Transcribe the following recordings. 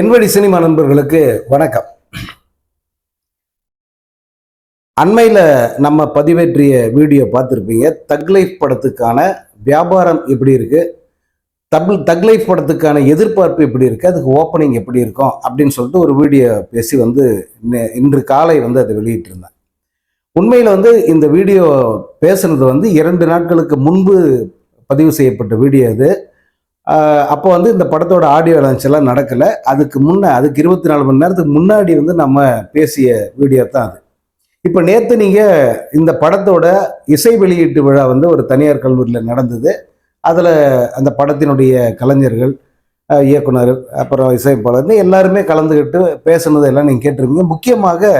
என்வழி cinema நண்பர்களுக்கு வணக்கம். அண்மையில் நம்ம பதிவேற்றிய வீடியோ பார்த்துருப்பீங்க. தக்லைஃப் படத்துக்கான வியாபாரம் எப்படி இருக்கு? தபிள் தக்லைஃப் படத்துக்கான எதிர்பார்ப்பு எப்படி இருக்கு? அதுக்கு ஓப்பனிங் எப்படி இருக்கும்? அப்படின்னு சொல்லிட்டு ஒரு வீடியோ பேசி வந்து இன்று காலை வந்து அதை வெளியிட்டிருந்தேன். உண்மையில் வந்து இந்த வீடியோ பேசுனது வந்து இரண்டு நாட்களுக்கு முன்பு பதிவு செய்யப்பட்ட வீடியோ இது அப்போ வந்து இந்த படத்தோட ஆடியோ லான்ச் எல்லாம் நடக்கலை. அதுக்கு முன்ன அதுக்கு இருபத்தி நாலு மணி நேரத்துக்கு முன்னாடி வந்து நம்ம பேசிய வீடியோ தான் அது. இப்போ நேற்று நீங்கள் இந்த படத்தோட இசை வெளியீட்டு விழா வந்து ஒரு தனியார் கல்லூரியில் நடந்தது. அதில் அந்த படத்தினுடைய கலைஞர்கள் இயக்குனர் அப்புறம் இசைப்பாளர் எல்லாருமே கலந்துக்கிட்டு பேசுனதெல்லாம் நீங்கள் கேட்டிருப்பீங்க. முக்கியமாக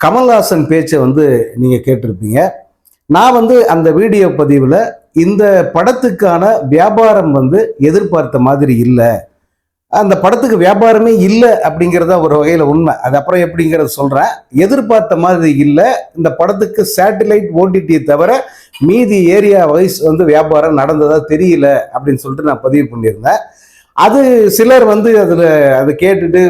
கமல்ஹாசன் பேச்சை வந்து நீங்கள் கேட்டிருப்பீங்க. நான் வந்து அந்த வீடியோ பதிவில் இந்த படத்துக்கான வியாபாரம் வந்து எதிர்பார்த்த மாதிரி இல்லை. அந்த படத்துக்கு வியாபாரமே இல்லை அப்படிங்கிறத ஒரு வகையில் உண்மை. அது அப்புறம் எப்படிங்கிறத சொல்கிறேன் எதிர்பார்த்த மாதிரி இல்லை. இந்த படத்துக்கு சேட்டிலைட் ஓடிடியை தவிர மீதி ஏரியா வைஸ் வந்து வியாபாரம் நடந்ததாக தெரியல அப்படின்னு சொல்லிட்டு நான் பதிவு பண்ணியிருந்தேன். அது சிலர் வந்து அதில் அதை கேட்டுட்டு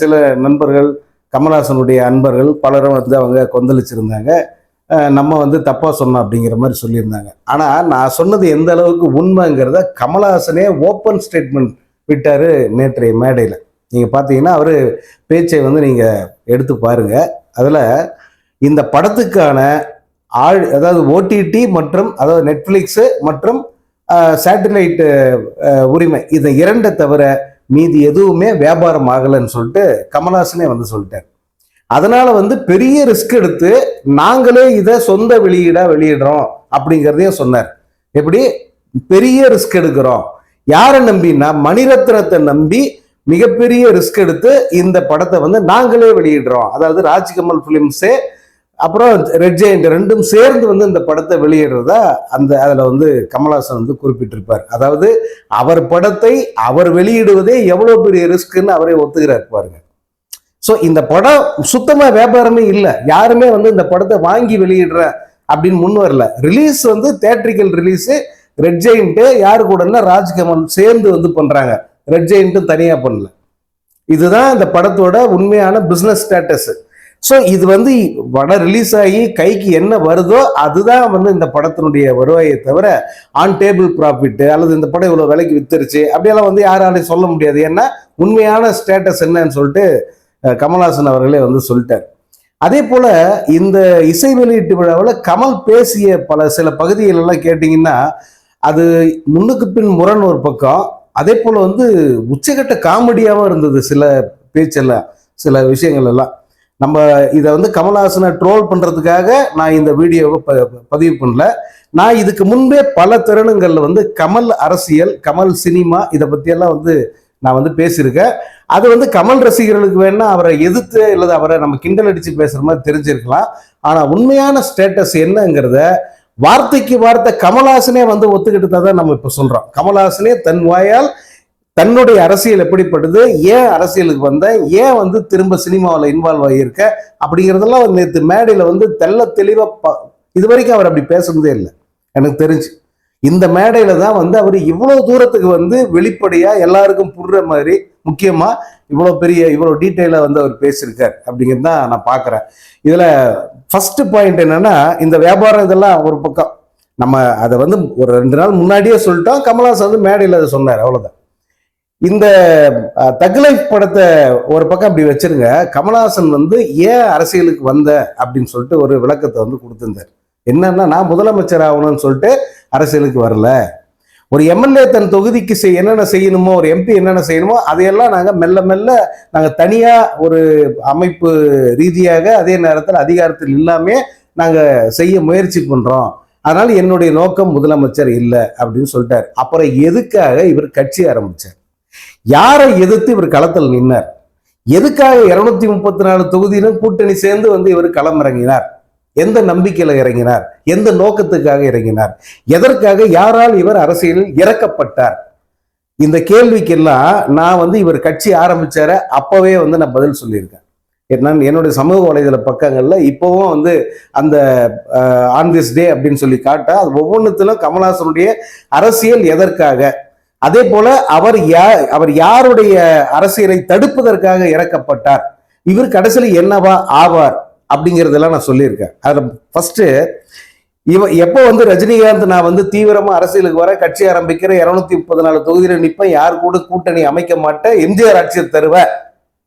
சில நண்பர்கள் கமல்ஹாசனுடைய அன்பர்கள் பலரும் வந்து அவங்க கொந்தளிச்சிருந்தாங்க. நம்ம வந்து தப்பாக சொன்னோம் அப்படிங்கிற மாதிரி சொல்லியிருந்தாங்க. ஆனால் நான் சொன்னது எந்த அளவுக்கு உண்மைங்கிறத கமல்ஹாசனே ஓப்பன் ஸ்டேட்மெண்ட் விட்டார் நேற்றைய மேடையில். நீங்கள் பார்த்தீங்கன்னா அவர் பேச்சை வந்து நீங்கள் எடுத்து பாருங்கள் அதில் இந்த படத்துக்கான ஆள் அதாவது ஓடிடி மற்றும் அதாவது நெட்ஃப்ளிக்ஸு மற்றும் சேட்டலைட்டு உரிமை இதை இரண்டை தவிர மீதி எதுவுமே வியாபாரம் ஆகலைன்னு சொல்லிட்டு கமல்ஹாசனே வந்து சொல்லிட்டார். அதனால வந்து பெரிய ரிஸ்க் எடுத்து நாங்களே இதை சொந்த வெளியீடா வெளியிடுறோம் அப்படிங்கிறதையும் சொன்னார். எப்படி? பெரிய ரிஸ்க் எடுக்கிறோம். யாரை நம்பினா மணிரத்னத்தை நம்பி மிகப்பெரிய ரிஸ்க் எடுத்து இந்த படத்தை வந்து நாங்களே வெளியிடுறோம். அதாவது ராஜ்கமல் ஃபிலிம்ஸே அப்புறம் ரெட் ஜெயண்ட் ரெண்டும் சேர்ந்து வந்து இந்த படத்தை வெளியிடுறதா அந்த அதில் வந்து கமல்ஹாசன் வந்து குறிப்பிட்டிருப்பார். அதாவது அவர் படத்தை அவர் வெளியிடுவதே எவ்வளோ பெரிய ரிஸ்க்குன்னு அவரே ஒத்துக்கிறார் பாருங்க. ஸோ இந்த படம் சுத்தமாக வியாபாரமே இல்லை. யாருமே வந்து இந்த படத்தை வாங்கி வெளியிடுற அப்படின்னு முன் வரல. ரிலீஸ் வந்து தேட்ரிக்கல் ரிலீஸு ரெட் ஜெயின்ட்டு யாரு கூடன்னா ராஜ்கமல் சேர்ந்து வந்து பண்ணுறாங்க ரெட் ஜெயின்ட்டும் தனியாக பண்ணல. இதுதான் இந்த படத்தோட உண்மையான பிஸ்னஸ் ஸ்டேட்டஸு ஸோ இது வந்து படம் ரிலீஸ் ஆகி கைக்கு என்ன வருதோ அதுதான் வந்து இந்த படத்தினுடைய வருவாயை தவிர ஆன் டேபிள் ப்ராஃபிட்டு அல்லது இந்த படம் இவ்வளோ விலைக்கு வித்துருச்சு அப்படியெல்லாம் வந்து யாராலையும் சொல்ல முடியாது. ஏன்னா உண்மையான ஸ்டேட்டஸ் என்னன்னு சொல்லிட்டு கமல்ஹாசன் அவர்களே வந்து சொல்லிட்டார். அதே போல இந்த இசை வெளியீட்டு விழாவில் கமல் பேசிய பல சில பகுதிகள் எல்லாம் கேட்டிங்கன்னா அது முன்னுக்கு பின் முரண் ஒரு பக்கம். அதே போல் வந்து உச்சகட்ட காமெடியாகவும் இருந்தது சில பேச்செல்லாம் சில விஷயங்கள் எல்லாம். நம்ம இதை வந்து கமல்ஹாசனை ட்ரோல் பண்ணுறதுக்காக நான் இந்த வீடியோவை ப பதிவு பண்ணல. நான் இதுக்கு முன்பே பல தருணங்களில் வந்து கமல் அரசியல் கமல் சினிமா இதை பற்றியெல்லாம் வந்து நான் வந்து பேசியிருக்கேன். அது வந்து கமல் ரசிகர்களுக்கு வேணா அவரை எதிர்த்து அல்லது அவரை நம்ம கிண்டல் அடிச்சு பேசுற மாதிரி தெரிஞ்சிருக்கலாம். ஆனா உண்மையான ஸ்டேட்டஸ் என்னங்கிறத வார்த்தைக்கு வார்த்தை கமல்ஹாசனே வந்து ஒத்துக்கிட்டு தான் நம்ம இப்ப சொல்றோம். கமல்ஹாசனே தன் வாயால் தன்னுடைய அரசியல் எப்படிப்பட்டது ஏன் அரசியலுக்கு வந்தேன் ஏன் வந்து திரும்ப சினிமாவில் இன்வால்வ் ஆகியிருக்க அப்படிங்கிறதெல்லாம் நேற்று மேடையில் வந்து தெள்ள தெளிவாக இது வரைக்கும் அவர் அப்படி பேசுனதே இல்லை. எனக்கு தெரிஞ்சு. இந்த மேடையில தான் வந்து அவர் இவ்வளோ தூரத்துக்கு வந்து வெளிப்படையா எல்லாருக்கும் புடுற மாதிரி முக்கியமா இவ்வளோ பெரிய இவ்வளோ டீட்டெயிலாக வந்து அவர் பேசியிருக்கார் அப்படிங்கிறது தான் நான் பார்க்குறேன். இதில் ஃபர்ஸ்ட் பாயிண்ட் என்னன்னா இந்த வியாபாரம் இதெல்லாம் ஒரு பக்கம். நம்ம அதை வந்து ஒரு ரெண்டு நாள் முன்னாடியே சொல்லிட்டோம் கமல்ஹாசன் வந்து மேடையில் அதை சொன்னார் அவ்வளோதான் இந்த அஹ், படத்தை ஒரு பக்கம் அப்படி வச்சிருங்க கமல்ஹாசன் வந்து ஏன் அரசியலுக்கு வந்த அப்படின்னு சொல்லிட்டு ஒரு விளக்கத்தை வந்து கொடுத்துருந்தார். என்னன்னா நான் முதலமைச்சர் ஆகணும்னு சொல்லிட்டு அரசியலுக்கு வரல. ஒரு எம்எல்ஏ தன் தொகுதிக்கு செய் என்னென்ன செய்யணுமோ ஒரு எம்பி என்னென்ன செய்யணுமோ அதையெல்லாம் நாங்கள் மெல்ல மெல்ல நாங்கள் தனியாக ஒரு அமைப்பு ரீதியாக அதே நேரத்தில் அதிகாரத்தில் இல்லாமே நாங்கள் செய்ய முயற்சி பண்ணுறோம் அதனால் என்னுடைய நோக்கம் முதலமைச்சர் இல்லை அப்படின்னு சொல்லிட்டார். அப்புறம் எதுக்காக இவர் கட்சி ஆரம்பித்தார் யாரை எதிர்த்து இவர் களத்தில் நின்னார்? எதுக்காக இருநூத்தி முப்பத்தி நாலு தொகுதியிலும் கூட்டணி சேர்ந்து வந்து இவர் களம் இறங்கினார் எந்த நம்பிக்கையில் இறங்கினார்? எந்த நோக்கத்துக்காக இறங்கினார்? எதற்காக யாரால் இவர் அரசியலில் இறக்கப்பட்டார்? இந்த கேள்விக்கெல்லாம் நான் வந்து இவர் கட்சி ஆரம்பிச்சார அப்பவே வந்து நான் பதில் சொல்லியிருக்கேன். நான் என்னுடைய சமூக வலைதள பக்கங்களில் இப்போவும் வந்து அந்த ஆன் திஸ் டே அப்படின்னு சொல்லி காட்டா அது ஒவ்வொன்றுத்திலும் கமல்ஹாசனுடைய அரசியல் எதற்காக? அதே போல அவர் யா அவர் யாருடைய அரசியலை தடுப்பதற்காக இறக்கப்பட்டார்? இவர் கடைசியில் என்னவா ஆவார்? அப்படிங்கிறதெல்லாம் நான் சொல்லியிருக்கேன். அதில் ஃபஸ்ட்டு இவ எப்போ வந்து ரஜினிகாந்த் நான் வந்து தீவிரமாக அரசியலுக்கு வர கட்சி ஆரம்பிக்கிற இரநூத்தி முப்பது நாலு தொகுதியில் நிற்பேன் யார் கூட கூட்டணி அமைக்க மாட்டேன் எம்ஜிஆர் ஆட்சியை தருவேன்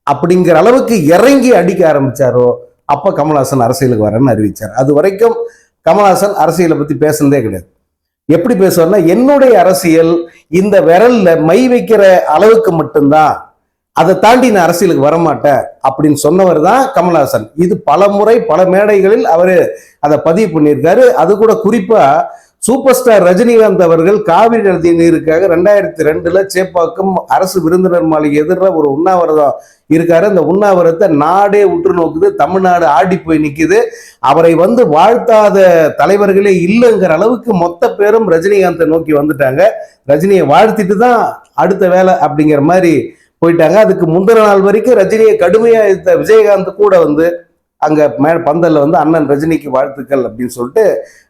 அப்படிங்கிற அளவுக்கு இறங்கி அடிக்க ஆரம்பிச்சாரோ அப்போ கமல்ஹாசன் அரசியலுக்கு வரேன்னு அறிவிச்சார். அது வரைக்கும் கமல்ஹாசன் அரசியலை பற்றி பேசுனதே கிடையாது. எப்படி பேசுவார்னா என்னுடைய அரசியல் இந்த விரல்ல மை வைக்கிற அளவுக்கு மட்டும்தான் அதை தாண்டி நான் அரசியலுக்கு வரமாட்டேன் அப்படின்னு சொன்னவர் தான் கமல்ஹாசன். இது பல முறை பல மேடைகளில் அவர் அதை பதிவு பண்ணியிருக்காரு. அது கூட குறிப்பா சூப்பர் ஸ்டார் ரஜினிகாந்த் அவர்கள் காவிரி நதி நீருக்காக ரெண்டாயிரத்தி ரெண்டுல சேப்பாக்கம் அரசு விருந்தினர் மாளிகை எதிர ஒரு உண்ணாவிரதம் இருக்காரு. அந்த உண்ணாவிரத்தை நாடே உற்று நோக்குது. தமிழ்நாடு ஆடி போய் நிற்குது அவரை வந்து வாழ்த்தாத தலைவர்களே இல்லைங்கிற அளவுக்கு மொத்த பேரும் ரஜினிகாந்தை நோக்கி வந்துட்டாங்க. ரஜினியை வாழ்த்திட்டு தான் அடுத்த வேலை அப்படிங்கிற மாதிரி போயிட்டாங்க. அதுக்கு முந்தின நாள் வரைக்கும் ரஜினியை கடுமையா எதிர்த்த விஜயகாந்த் கூட வந்து அங்க மே பந்தல்ல வந்து அண்ணன் ரஜினிக்கு வாழ்த்துக்கள் அப்படின்னு சொல்லிட்டு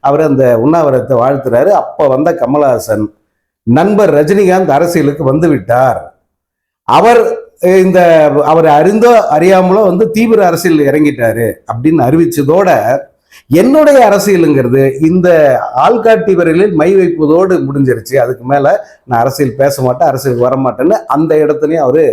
அவர் அந்த உண்ணாவிரத்தை வாழ்த்துறாரு. அப்ப வந்த கமலஹாசன் நண்பர் ரஜினிகாந்த் அரசியலுக்கு வந்து விட்டார். அவர் இந்த அவர் அறிந்தோ அறியாமலோ வந்து தீவிர அரசியல் இறங்கிட்டாரு அப்படின்னு அறிவிச்சதோட என்னுடைய அரசியலுங்கிறது இந்த ஆள்காட்டி விரலில் மை வைப்பதோடு முடிஞ்சிருச்சு. அதுக்கு மேல நான் அரசியல் பேச மாட்டேன் அரசியல் வர மாட்டேன்னு அந்த இடத்துலயும் அவரு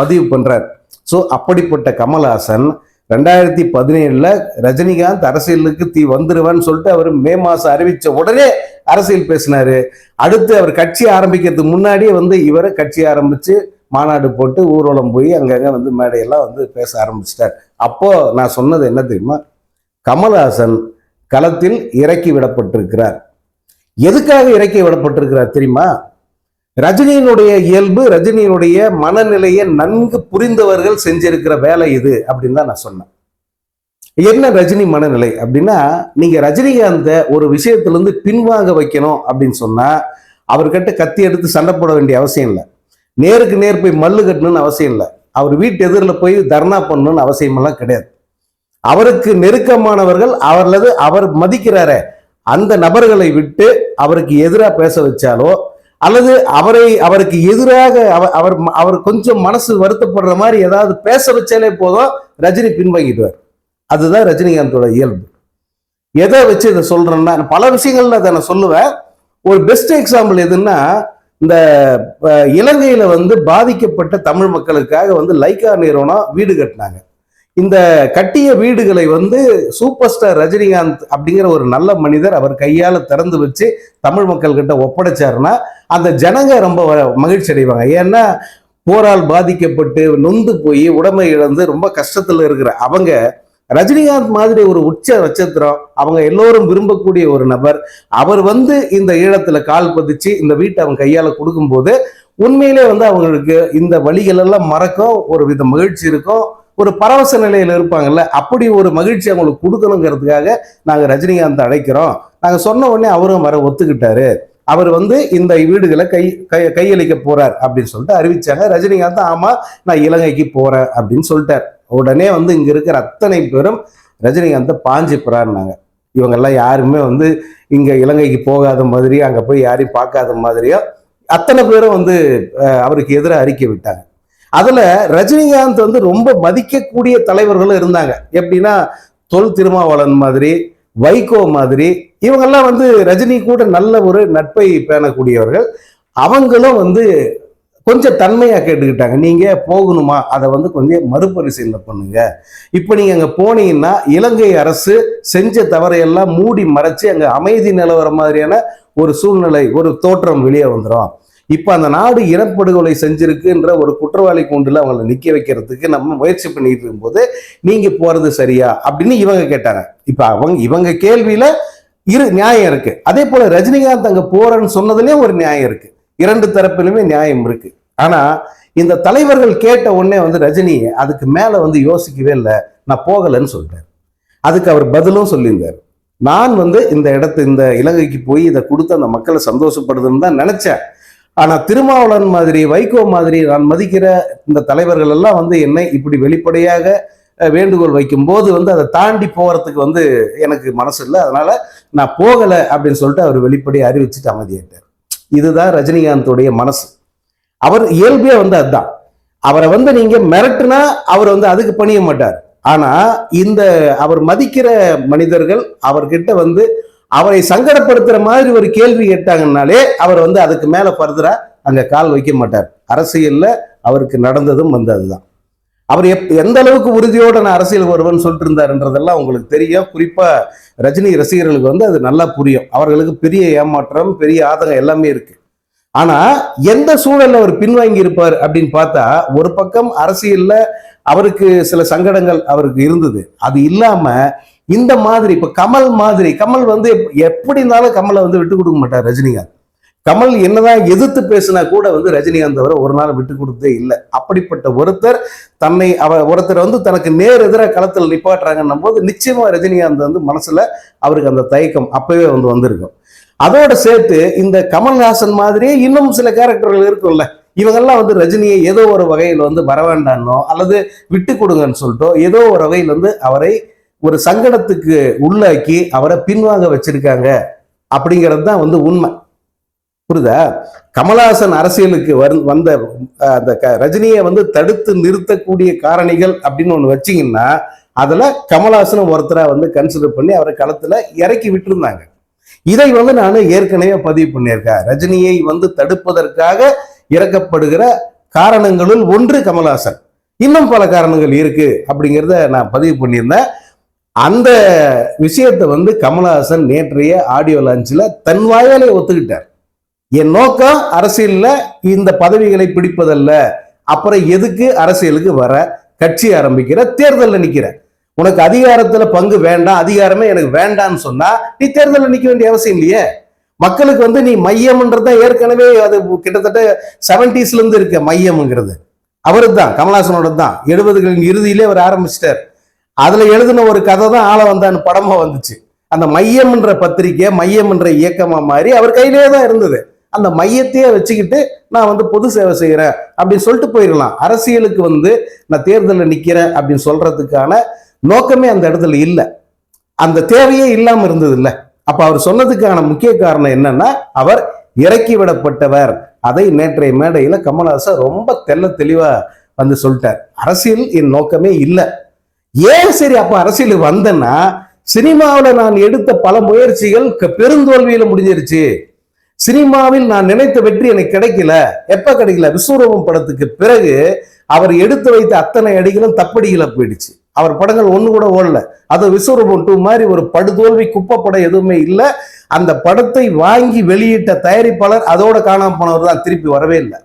பதிவு பண்றார். ஸோ அப்படிப்பட்ட கமல்ஹாசன் ரெண்டாயிரத்தி பதினேழுல ரஜினிகாந்த் அரசியலுக்கு தீ வந்துருவான்னு சொல்லிட்டு அவர் மே மாசம் அறிவிச்ச உடனே அரசியல் பேசினாரு. அடுத்து அவர் கட்சி ஆரம்பிக்கிறதுக்கு முன்னாடியே வந்து இவரை கட்சி ஆரம்பிச்சு மாநாடு போட்டு ஊர்வலம் போய் அங்கங்க வந்து மேடையெல்லாம் வந்து பேச ஆரம்பிச்சிட்டார். அப்போ நான் சொன்னது என்ன தெரியுமா? கமல்ஹாசன் களத்தில் இறக்கி விடப்பட்டிருக்கிறார். எதுக்காக இறக்கி விடப்பட்டிருக்கிறார் தெரியுமா? ரஜினியினுடைய இயல்பு ரஜினியினுடைய மனநிலையை நன்கு புரிந்தவர்கள் செஞ்சிருக்கிற வேலை இது அப்படின்னு தான் நான் சொன்னேன். என்ன ரஜினி மனநிலை அப்படின்னா நீங்க ரஜினிகாந்த ஒரு விஷயத்திலிருந்து பின்வாங்க வைக்கணும் அப்படின்னு சொன்னா அவர்கிட்ட கத்தி எடுத்து சண்டை போட வேண்டிய அவசியம் இல்லை. நேருக்கு நேர் போய் மல்லு கட்டணும்னு அவசியம் இல்லை. அவர் வீட்டு எதிரில் போய் தர்ணா பண்ணணும்னு அவசியமெல்லாம் கிடையாது. அவருக்கு நெருக்கமானவர்கள் அவர்களது அவர் மதிக்கிறார அந்த நபர்களை விட்டு அவருக்கு எதிராக பேச வச்சாலோ அல்லது அவரை அவருக்கு எதிராக அவர் அவர் அவர் கொஞ்சம் மனசு வருத்தப்படுற மாதிரி ஏதாவது பேச வச்சாலே போதும் ரஜினி பின்வாங்கிடுவார். அதுதான் ரஜினிகாந்தோட இயல்பு. எதை வச்சு இதை சொல்றேன்னா பல விஷயங்கள்ல அதை நான் சொல்லுவேன். ஒரு பெஸ்ட் எக்ஸாம்பிள் எதுன்னா இந்த இலங்கையில வந்து பாதிக்கப்பட்ட தமிழ் மக்களுக்காக வந்து லைக்கா நிறுவனம் வீடு கட்டினாங்க. இந்த கட்டிய வீடுகளை வந்து சூப்பர் ஸ்டார் ரஜினிகாந்த் அப்படிங்கிற ஒரு நல்ல மனிதர் அவர் கையால திறந்து வச்சு தமிழ் மக்கள் கிட்ட ஒப்படைச்சாருன்னா அந்த ஜனங்க ரொம்ப வ- மகிழ்ச்சி அடைவாங்க. ஏன்னா போரால் பாதிக்கப்பட்டு நொந்து போய் உடமை இழந்து ரொம்ப கஷ்டத்துல இருக்கிற அவங்க ரஜினிகாந்த் மாதிரி ஒரு உச்ச நட்சத்திரம் அவங்க எல்லோரும் விரும்பக்கூடிய ஒரு நபர். அவர் வந்து இந்த ஈழத்துல கால் பதிச்சு இந்த வீட்டை அவங்க கையால கொடுக்கும்போது உண்மையிலே வந்து அவங்களுக்கு இந்த வழிகள் எல்லாம் மறக்கும் ஒரு வித மகிழ்ச்சி இருக்கும். ஒரு பரவச நிலையில் இருப்பாங்கல்ல அப்படி ஒரு மகிழ்ச்சி அவங்களுக்கு கொடுக்கணுங்கிறதுக்காக நாங்கள் ரஜினிகாந்த் அழைக்கிறோம். நாங்கள் சொன்ன உடனே அவரும் வர ஒத்துக்கிட்டாரு. அவர் வந்து இந்த வீடுகளை கை கை கையளிக்க போறார் அப்படின்னு சொல்லிட்டு அறிவிச்சாங்க. ரஜினிகாந்த் ஆமா நான் இலங்கைக்கு போறேன் அப்படின்னு சொல்லிட்டார். உடனே வந்து இங்க இருக்கிற அத்தனை பேரும் ரஜினிகாந்தை பாஞ்சு போறாருனாங்க இவங்கெல்லாம் யாருமே வந்து இங்க இலங்கைக்கு போகாத மாதிரி அங்க போய் யாரையும் பார்க்காத மாதிரியோ அத்தனை பேரும் வந்து அவருக்கு எதிராக அறிக்கை விட்டாங்க. அதுல ரஜினிகாந்த் வந்து ரொம்ப மதிக்கக்கூடிய தலைவர்களும் இருந்தாங்க. எப்படின்னா தொல் திருமாவளன் மாதிரி வைகோ மாதிரி இவங்கெல்லாம் வந்து ரஜினி கூட நல்ல ஒரு நட்பை பேணக்கூடியவர்கள். அவங்களும் வந்து கொஞ்சம் தன்மையா கேட்டுக்கிட்டாங்க. நீங்க போகணுமா? அதை வந்து கொஞ்சம் மறுபரிசீலனை பண்ணுங்க. இப்ப நீங்க அங்க போனீங்கன்னா இலங்கை அரசு செஞ்ச தவறையெல்லாம் மூடி மறைச்சு அங்க அமைதி நிலவர மாதிரியான ஒரு சூழ்நிலை ஒரு தோற்றம் வெளியே வந்துடும் இப்போ அந்த நாடு இனப்படுகொலை செஞ்சிருக்குன்ற ஒரு குற்றவாளி கூண்டில் அவங்கள நிற்க வைக்கிறதுக்கு நம்ம முயற்சி பண்ணிட்டு இருக்கும்போது நீங்கள் போகிறது சரியா அப்படின்னு இவங்க கேட்டாங்க. இப்போ அவங்க இவங்க கேள்வியில் இரு நியாயம் இருக்கு. அதே போல ரஜினிகாந்த் அங்கே போறேன்னு சொன்னதுலேயும் ஒரு நியாயம் இருக்கு. இரண்டு தரப்பிலுமே நியாயம் இருக்கு. ஆனா இந்த தலைவர்கள் கேட்ட உடனே வந்து ரஜினி அதுக்கு மேல வந்து யோசிக்கவே இல்லை நான் போகலைன்னு சொல்லிட்டார். அதுக்கு அவர் பதிலும் சொல்லியிருந்தார். நான் வந்து இந்த இடத்து இந்த இலங்கைக்கு போய் இதை கொடுத்து அந்த மக்களை சந்தோஷப்படுதுன்னு தான் நினைச்சேன். ஆனால் திருமாவளவன் மாதிரி வைகோ மாதிரி நான் மதிக்கிற இந்த தலைவர்கள் எல்லாம் வந்து என்னை இப்படி வெளிப்படையாக வேண்டுகோள் வைக்கும் போது வந்து அதை தாண்டி போகிறதுக்கு வந்து எனக்கு மனசு இல்லை. அதனால நான் போகலை அப்படின்னு சொல்லிட்டு அவர் வெளிப்படையாக அறிவிச்சுட்டு அமைதியாயிட்டார். இதுதான் ரஜினிகாந்தோடைய மனசு. அவர் இயல்பே வந்து அதுதான். அவரை வந்து நீங்க மிரட்டுனா அவர் வந்து அதுக்கு பணிய மாட்டார். ஆனா இந்த அவர் மதிக்கிற மனிதர்கள் அவர்கிட்ட வந்து அவரை சங்கடப்படுத்துற மாதிரி ஒரு கேள்வி கேட்டாங்கன்னாலே அவர் வந்து அதுக்கு மேல ஃபர்தரா அங்க கால் வைக்க மாட்டார். அரசியல்ல அவருக்கு நடந்ததும் வந்து அதுதான். அவர் எப் எந்த அளவுக்கு உறுதியோடு நான் அரசியல் வருவேன்னு சொல்லிட்டு இருந்தாருன்றதெல்லாம் உங்களுக்கு தெரியும். குறிப்பாக ரஜினி ரசிகர்களுக்கு வந்து அது நல்லா புரியும். அவர்களுக்கு பெரிய ஏமாற்றம் பெரிய ஆதங்கம் எல்லாமே இருக்கு. ஆனா எந்த சூழலில் அவர் பின்வாங்கி இருப்பார் அப்படின்னு பார்த்தா ஒரு பக்கம் அரசியலில் அவருக்கு சில சங்கடங்கள் அவருக்கு இருந்தது. அது இல்லாமல் இந்த மாதிரி இப்ப கமல் மாதிரி கமல் வந்து எப்படி இருந்தாலும் கமலை வந்து விட்டு கொடுக்க மாட்டார் ரஜினிகாந்த். கமல் என்னதான் எதிர்த்து பேசினா கூட வந்து ரஜினிகாந்த் அவரை ஒரு நாள் விட்டு கொடுத்ததே இல்லை. அப்படிப்பட்ட ஒருத்தர் தன்னை அவ ஒருத்தர் வந்து தனக்கு நேர் எதிராக களத்தில் நிப்பாட்டுறாங்கன்னும் போது நிச்சயமா ரஜினிகாந்த் வந்து மனசுல அவருக்கு அந்த தயக்கம் அப்பவே வந்து வந்திருக்கும். அதோட சேர்த்து இந்த கமல்ஹாசன் மாதிரியே இன்னும் சில கேரக்டர்கள் இருக்கும்ல. இவங்கெல்லாம் வந்து ரஜினியை ஏதோ ஒரு வகையில் வந்து வர வேண்டானோ அல்லது விட்டு கொடுங்கன்னு சொல்லிட்டோ ஏதோ ஒரு வகையில் வந்து அவரை ஒரு சங்கடத்துக்கு உள்ளாக்கி அவரை பின்வாங்க வச்சிருக்காங்க அப்படிங்கிறது தான் வந்து உண்மை. புரியுதா? கமலஹாசன் அரசியலுக்கு வந்த அந்த க- ரஜினியை வந்து தடுத்து நிறுத்தக்கூடிய காரணிகள் அப்படின்னு ஒன்று வச்சீங்கன்னா அதில் கமலஹாசன் ஒருத்தராக வந்து கன்சிடர் பண்ணி அவரை களத்துல இறக்கி விட்டுருந்தாங்க. இதை வந்து நான் ஏற்கனவே பதிவு பண்ணியிருக்கேன். ரஜினியை வந்து தடுப்பதற்காக இறக்கப்படுகிற காரணங்களுள் ஒன்று கமலஹாசன். இன்னும் பல காரணங்கள் இருக்கு அப்படிங்கிறத நான் பதிவு பண்ணியிருந்தேன். அந்த விஷயத்தை வந்து கமலஹாசன் நேற்றைய ஆடியோ லான்ச்சில் தன் வாயாலே ஒத்துக்கிட்டார். என் நோக்கம் அரசியலில் இந்த பதவிகளை பிடிப்பதல்ல அப்புறம் எதுக்கு அரசியலுக்கு வர கட்சி ஆரம்பிக்கிற தேர்தலில் நிற்கிற உனக்கு அதிகாரத்தில் பங்கு வேண்டாம் அதிகாரமே எனக்கு வேண்டாம்னு சொன்னால் நீ தேர்தலில் நிற்க வேண்டிய அவசியம் இல்லையே. மக்களுக்கு வந்து நீ மையம்ன்றத ஏற்கனவே அது கிட்டத்தட்ட செவன்டிஸ்லேருந்து இருக்க மையம்ங்கிறது. அவரு தான் கமலாசனோட தான் எழுபதுகளின் இறுதியிலே அவர் ஆரம்பிச்சிட்டார். அதுல எழுதின ஒரு கதை தான் ஆள வந்தான்னு படமா வந்துச்சு. அந்த மையம்ன்ற பத்திரிக்கை மையம்ன்ற இயக்கமா மாறி அவர் கையிலேயே தான் இருந்தது. அந்த மையத்தையே வச்சுக்கிட்டு நான் வந்து பொது சேவை செய்கிறேன் அப்படின்னு சொல்லிட்டு போயிடலாம். அரசியலுக்கு வந்து நான் தேர்தலில் நிற்கிறேன் அப்படின்னு சொல்றதுக்கான நோக்கமே அந்த இடத்துல இல்லை. அந்த தேவையே இல்லாமல் இருந்தது இல்லை. அப்போ அவர் சொன்னதுக்கான முக்கிய காரணம் என்னன்னா அவர் இறக்கி விடப்பட்டவர். அதை நேற்றைய மேடையில் கமல்ஹாசன் ரொம்ப தெல்ல தெளிவாக வந்து சொல்லிட்டார். அரசியல் என் நோக்கமே இல்லை. ஏன் சரி அப்போ அரசியலுக்கு வந்தேன்னா சினிமாவில் நான் எடுத்த பல முயற்சிகள் பெருந்தோல்வியில் பெருந்தோல்வியில முடிஞ்சிருச்சு. சினிமாவில் நான் நினைத்த வெற்றி எனக்கு கிடைக்கல. எப்ப கிடைக்கல? விஸ்வரூபம் படத்துக்கு பிறகு அவர் எடுத்து வைத்த அத்தனை அடிகளும் தப்படிகளா போயிடுச்சு. அவர் படங்கள் ஒன்று கூட ஓடல. அது விஸ்வரூபம் டூ மாதிரி ஒரு படுதோல்வி குப்பை படம் எதுவுமே இல்லை. அந்த படத்தை வாங்கி வெளியிட்ட தயாரிப்பாளர் அதோட காணாம போனவர் தான். திருப்பி வரவே இல்லை.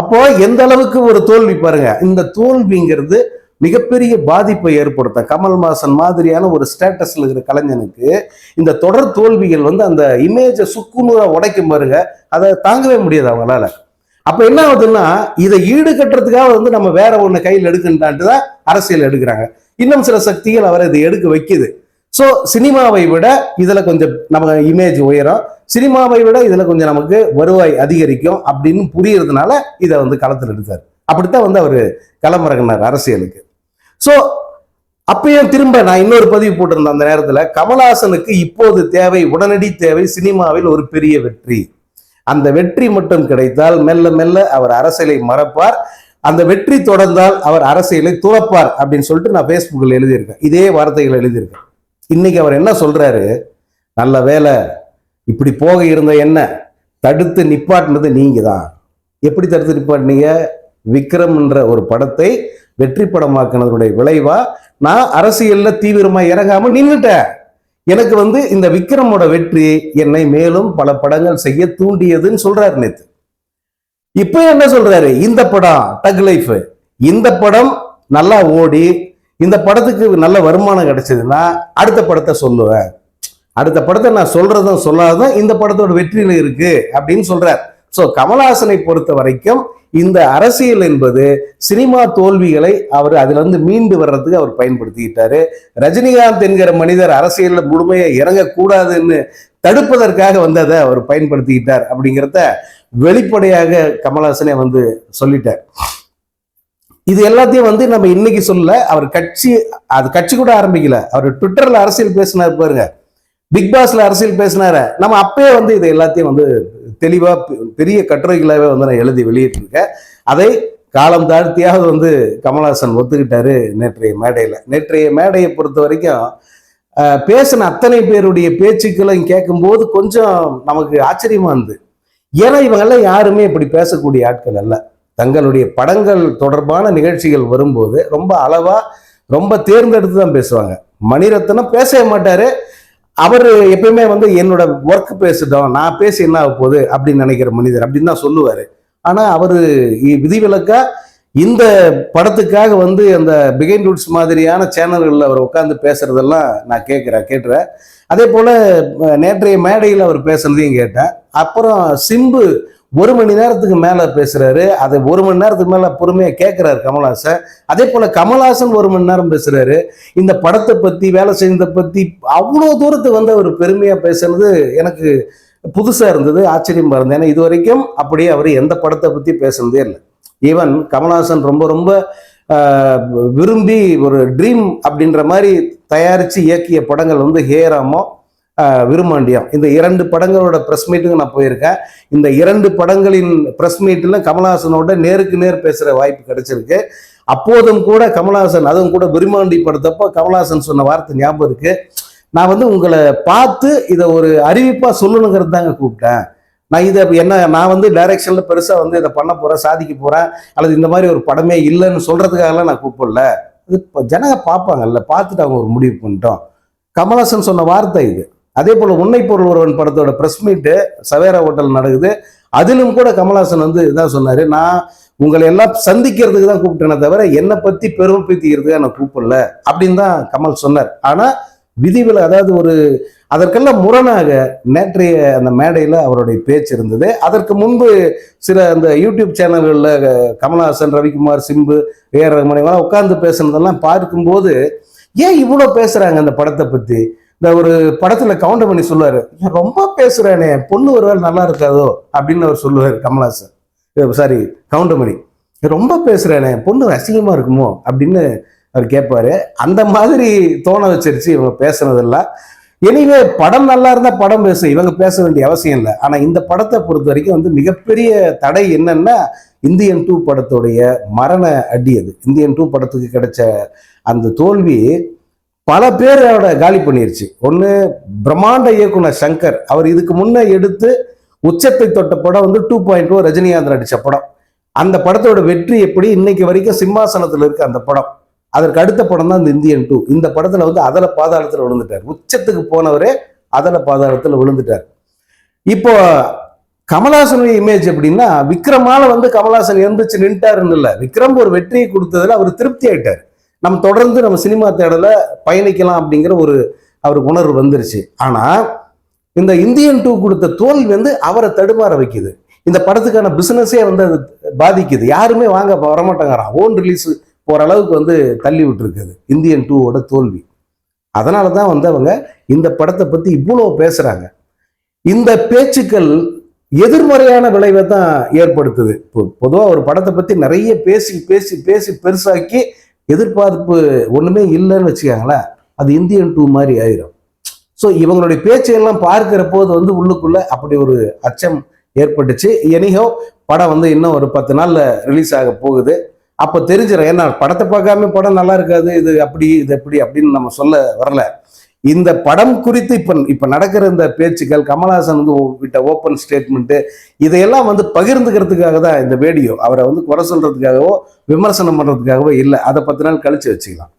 அப்போ எந்த அளவுக்கு ஒரு தோல்வி பாருங்க. இந்த தோல்விங்கிறது மிகப்பெரிய பாதிப்பை ஏற்படுத்த கமல்ஹாசன் மாதிரியான ஒரு ஸ்டேட்டஸ்ல இருக்கிற கலைஞனுக்கு இந்த தொடர் தோல்விகள் வந்து அந்த இமேஜை சுக்குநூறாக உடைக்கும் பாருங்க. அதை தாங்கவே முடியாது அவங்களால. அப்போ என்ன ஆகுதுன்னா இதை ஈடுகட்டுறதுக்காக வந்து நம்ம வேற ஒன்று கையில் எடுக்கண்டான்ட்டு தான் அரசியல் எடுக்கிறாங்க. இன்னும் சில சக்திகள் அவரை இதை எடுக்க வைக்குது. ஸோ சினிமாவை விட இதில் கொஞ்சம் நம்ம இமேஜ் உயரும். சினிமாவை விட இதில் கொஞ்சம் நமக்கு வருவாய் அதிகரிக்கும் அப்படின்னு புரியறதுனால இதை வந்து களத்தில் எடுத்தார். அப்படித்தான் வந்து அவர் களமிறங்கினார் அரசியலுக்கு. ஸோ அப்பயும் திரும்ப நான் இன்னொரு பதிவு போட்டிருந்தேன் அந்த நேரத்தில் கமலஹாசனுக்கு இப்போது தேவை உடனடி தேவை சினிமாவில் ஒரு பெரிய வெற்றி. அந்த வெற்றி மட்டும் கிடைத்தால் மெல்ல மெல்ல அவர் அரசியலை மறப்பார். அந்த வெற்றி தொடர்ந்தால் அவர் அரசியலை துறப்பார் அப்படின்னு சொல்லிட்டு நான் ஃபேஸ்புக்கில் எழுதியிருக்கேன். இதே வார்த்தைகள் எழுதியிருக்கேன். இன்னைக்கு அவர் என்ன சொல்றாரு? நல்ல வேலை இப்படி போக இருந்த என்ன? தடுத்து நிப்பாட்டினது நீங்க தான் எப்படி தடுத்து நிப்பாட்டினீங்க? விக்ரம்ன்ற ஒரு படத்தை வெற்றி படமாக்குனதுடைய விளைவா? நான் அரசியல்ல தீவிரமா இறங்காம நின்றுட்டேன் எனக்கு வந்து இந்த விக்ரமோட வெற்றி என்னை மேலும் பல படங்கள் செய்ய தூண்டியதுன்னு சொல்றாரு நேத்து. இப்போ என்ன சொல்றாரு? இந்த படம் டக் லைஃப் இந்த படம் நல்லா ஓடி இந்த படத்துக்கு நல்ல வருமானம் கிடைச்சதுன்னா அடுத்த படத்தை சொல்லுவேன். அடுத்த படத்தை நான் சொல்றதும் சொல்லாததும் இந்த படத்தோட வெற்றியில இருக்கு அப்படின்னு சொல்றாரு. ஸோ கமல்ஹாசனை பொறுத்த வரைக்கும் இந்த அரசியல் என்பது சினிமா தோல்விகளை அவர் அதிலிருந்து மீண்டு வர்றதுக்கு அவர் பயன்படுத்திக்கிட்டாரு. ரஜினிகாந்த் என்கிற மனிதர் அரசியலில் முழுமையா இறங்கக்கூடாதுன்னு தடுப்பதற்காக வந்து அதை அவர் பயன்படுத்திக்கிட்டார் அப்படிங்கிறத வெளிப்படையாக கமல்ஹாசனே வந்து சொல்லிட்டார். இது எல்லாத்தையும் வந்து நம்ம இன்னைக்கு சொல்ல அவர் கட்சி அது கட்சி கூட ஆரம்பிக்கல. அவர் ட்விட்டர்ல அரசியல் பேசினார் பாருங்க. பிக் பாஸ்ல அரசியல் பேசினாரு. நம்ம அப்பயே வந்து இது எல்லாத்தையும் வந்து தெளிவாக பெரிய கட்டுரைகளாகவே வந்து நான் எழுதி வெளியிட்டிருக்கேன். அதை காலம் தாழ்த்தியாவது வந்து கமல்ஹாசன் ஒத்துக்கிட்டாரு நேற்றைய மேடையில். நேற்றைய மேடையை பொறுத்த வரைக்கும் பேசின அத்தனை பேருடைய பேச்சுக்களையும் கேட்கும்போது கொஞ்சம் நமக்கு ஆச்சரியமா இருந்தது. ஏன்னா இவங்கெல்லாம் யாருமே இப்படி பேசக்கூடிய ஆட்கள் அல்ல. தங்களுடைய படங்கள் தொடர்பான நிகழ்ச்சிகள் வரும்போது ரொம்ப அளவா ரொம்ப தேர்ந்தெடுத்து தான் பேசுவாங்க. மணிரத்னம் பேசவே மாட்டாரு. அவர் எப்பயுமே வந்து என்னோட ஒர்க் பேசிட்டோம் நான் பேசி என்ன ஆக போகுது அப்படின்னு நினைக்கிற மனிதர் அப்படின்னு தான் சொல்லுவார். ஆனால் அவர் இ- இந்த படத்துக்காக வந்து அந்த பிகைன் ரூட்ஸ் மாதிரியான சேனல்களில் அவர் உட்காந்து பேசுறதெல்லாம் நான் கேட்குறேன் கேட்டுறேன். அதே போல் நேற்றைய மேடையில் அவர் பேசுனதையும் கேட்டேன். அப்புறம் சிம்பு ஒரு மணி நேரத்துக்கு மேலே பேசுகிறாரு அதை ஒரு மணி நேரத்துக்கு மேலே பொறுமையாக கேட்குறாரு கமல்ஹாசன். அதே போல் கமல்ஹாசன் ஒரு மணி நேரம் பேசுகிறாரு இந்த படத்தை பற்றி வேலை செய்ததை பற்றி அவ்வளோ தூரத்துக்கு வந்து அவர் பெருமையாக பேசுனது எனக்கு புதுசாக இருந்தது ஆச்சரியமாக இருந்தது. ஏன்னா இது வரைக்கும் அப்படியே அவர் எந்த படத்தை பற்றி பேசுனதே இல்லை. ஈவன் கமல்ஹாசன் ரொம்ப ரொம்ப விரும்பி ஒரு ட்ரீம் அப்படின்ற மாதிரி தயாரித்து இயக்கிய படங்கள் வந்து ஹேராமோ விருமாண்டியம் இந்த இரண்டு படங்களோட ப்ரெஸ் மீட்டுக்கு நான் போயிருக்கேன். இந்த இரண்டு படங்களின் ப்ரெஸ் மீட்டில் கமல்ஹாசனோட நேருக்கு நேர் பேசுகிற வாய்ப்பு கிடைச்சிருக்கு. அப்போதும் கூட கமல்ஹாசன் அதுவும் கூட விருமாண்டி படத்தப்போ கமல்ஹாசன் சொன்ன வார்த்தை ஞாபகம் இருக்கு. நான் வந்து உங்களை பார்த்து இதை ஒரு அறிவிப்பாக சொல்லணுங்கிறது தாங்க கூப்பிட்டேன். நான் இதை என்ன நான் வந்து டைரக்ஷன்ல பெருசாக வந்து இதை பண்ண போகிறேன் சாதிக்க போகிறேன் அல்லது இந்த மாதிரி ஒரு படமே இல்லைன்னு சொல்கிறதுக்காகலாம் நான் கூப்பிடல. இது இப்போ ஜனங்க பார்ப்பாங்கல்ல பார்த்துட்டு அவங்க ஒரு முடிவு பண்ணிட்டோம். கமலஹாசன் சொன்ன வார்த்தை இது. அதே போல் உன்னை பொருள் ஒருவன் படத்தோட ப்ரெஸ் மீட்டு சவேரா ஹோட்டல் நடக்குது. அதிலும் கூட கமலஹாசன் வந்து இதான் சொன்னார் நான் உங்களை எல்லாம் சந்திக்கிறதுக்கு தான் கூப்பிட்டேனே தவிர என்னை பற்றி பெருமைப்படுத்திக்கிறதுக்காக நான் கூப்பிடல அப்படின்னு தான் கமல் சொன்னார். ஆனால் விதிவில் அதாவது ஒரு அதற்கெல்லாம் முரணாக நேற்றைய அந்த மேடையில் அவருடைய பேச்சு இருந்தது. அதற்கு முன்பு சில அந்த யூடியூப் சேனல்களில் கமல்ஹாசன் ரவிக்குமார் சிம்பு ஏஆர் ரகுமணி உட்கார்ந்து பேசுனதெல்லாம் பார்க்கும்போது ஏன் இவ்வளோ பேசுகிறாங்க அந்த படத்தை பற்றி இந்த ஒரு படத்துல கவுண்டர் பண்ணி சொல்லுவாரு ரொம்ப பேசுறேனே பொண்ணு ஒரு நல்லா இருக்காதோ? அப்படின்னு அவர் சொல்லுவார் கமலாசன் சாரி கவுண்டமணி ரொம்ப பேசுறேனே பொண்ணு அசிங்கமா இருக்குமோ? அப்படின்னு அவர் கேட்பாரு. அந்த மாதிரி தோண வச்சிருச்சு இவங்க பேசுனதெல்லாம். எனிவே படம் நல்லா இருந்தா படம் பேசும் இவங்க பேச வேண்டிய அவசியம் இல்லை. ஆனா இந்த படத்தை பொறுத்த வரைக்கும் வந்து மிகப்பெரிய தடை என்னன்னா இந்தியன் டூ படத்துடைய மரண அடி அது. இந்தியன் டூ படத்துக்கு கிடைச்ச அந்த தோல்வி பல பேரோட காலி பண்ணிருச்சு. ஒன்று பிரம்மாண்ட இயக்குனர் சங்கர் அவர் இதுக்கு முன்னே எடுத்து உச்சத்தை தொட்ட படம் வந்து டூ பாயிண்ட் ஓ ரஜினிகாந்த் நடித்த படம். அந்த படத்தோட வெற்றி எப்படி? இன்னைக்கு வரைக்கும் சிம்மாசனத்தில் இருக்க அந்த படம். அதற்கு அடுத்த படம் தான் இந்த இந்தியன் டூ இந்த படத்தில் வந்து அதல பாதாளத்தில் விழுந்துட்டார். உச்சத்துக்கு போனவரே அதல பாதாளத்தில் விழுந்துட்டார். இப்போ கமலாசனுடைய இமேஜ் எப்படின்னா விக்ரமால வந்து கமலாசன் எந்திரிச்சு நின்ட்டாருன்னு இல்லை. விக்ரம் ஒரு வெற்றியை கொடுத்ததுல அவர் திருப்தி ஆயிட்டார். நம்ம தொடர்ந்து நம்ம சினிமா தேடல பயணிக்கலாம் அப்படிங்கிற ஒரு அவருக்கு உணர்வு வந்துருச்சு. ஆனா இந்த இந்தியன் டூ கொடுத்த தோல்வி வந்து அவரை தடுமாற வைக்குது. இந்த படத்துக்கான பிசினஸே வந்து அது பாதிக்குது. யாருமே வாங்க வரமாட்டேங்கிறான். ஓன் ரிலீஸ் போற அளவுக்கு வந்து தள்ளி விட்டுருக்குது இந்தியன் டூவோட தோல்வி. அதனால தான் வந்து அவங்க இந்த படத்தை பத்தி இவ்வளோ பேசுறாங்க. இந்த பேச்சுக்கள் எதிர்மறையான விளைவை தான் ஏற்படுத்துது. இப்போ பொதுவாக ஒரு படத்தை பத்தி நிறைய பேசி பேசி பேசி பெருசாக்கி எதிர்பார்ப்பு ஒன்றுமே இல்லைன்னு வச்சுக்கோங்களேன் அது இந்தியன் டூ மாதிரி ஆயிரும். ஸோ இவங்களுடைய பேச்சையெல்லாம் பார்க்கிற போது வந்து உள்ளுக்குள்ள அப்படி ஒரு அச்சம் ஏற்பட்டுச்சு. எனிஹோ படம் வந்து இன்னும் ஒரு பத்து நாளில் ரிலீஸ் ஆக போகுது. அப்போ தெரிஞ்சிடும் ஏன்னா படத்தை பார்க்காம படம் நல்லா இருக்காது இது அப்படி இது எப்படி அப்படின்னு நம்ம சொல்ல வரல. இந்த படம் குறித்து இப்ப இப்ப நடக்கிற இந்த பேச்சுக்கள் கமல்ஹாசன் வந்து விட்ட ஓப்பன் ஸ்டேட்மெண்ட் இதையெல்லாம் வந்து பகிர்ந்துக்கிறதுக்காக தான் இந்த வீடியோ அவரை வந்து குறை சொல்றதுக்காகவோ விமர்சனம் பண்றதுக்காகவோ இல்லை. அதை பத்து நாள் கழிச்சு வச்சுக்கலாம்.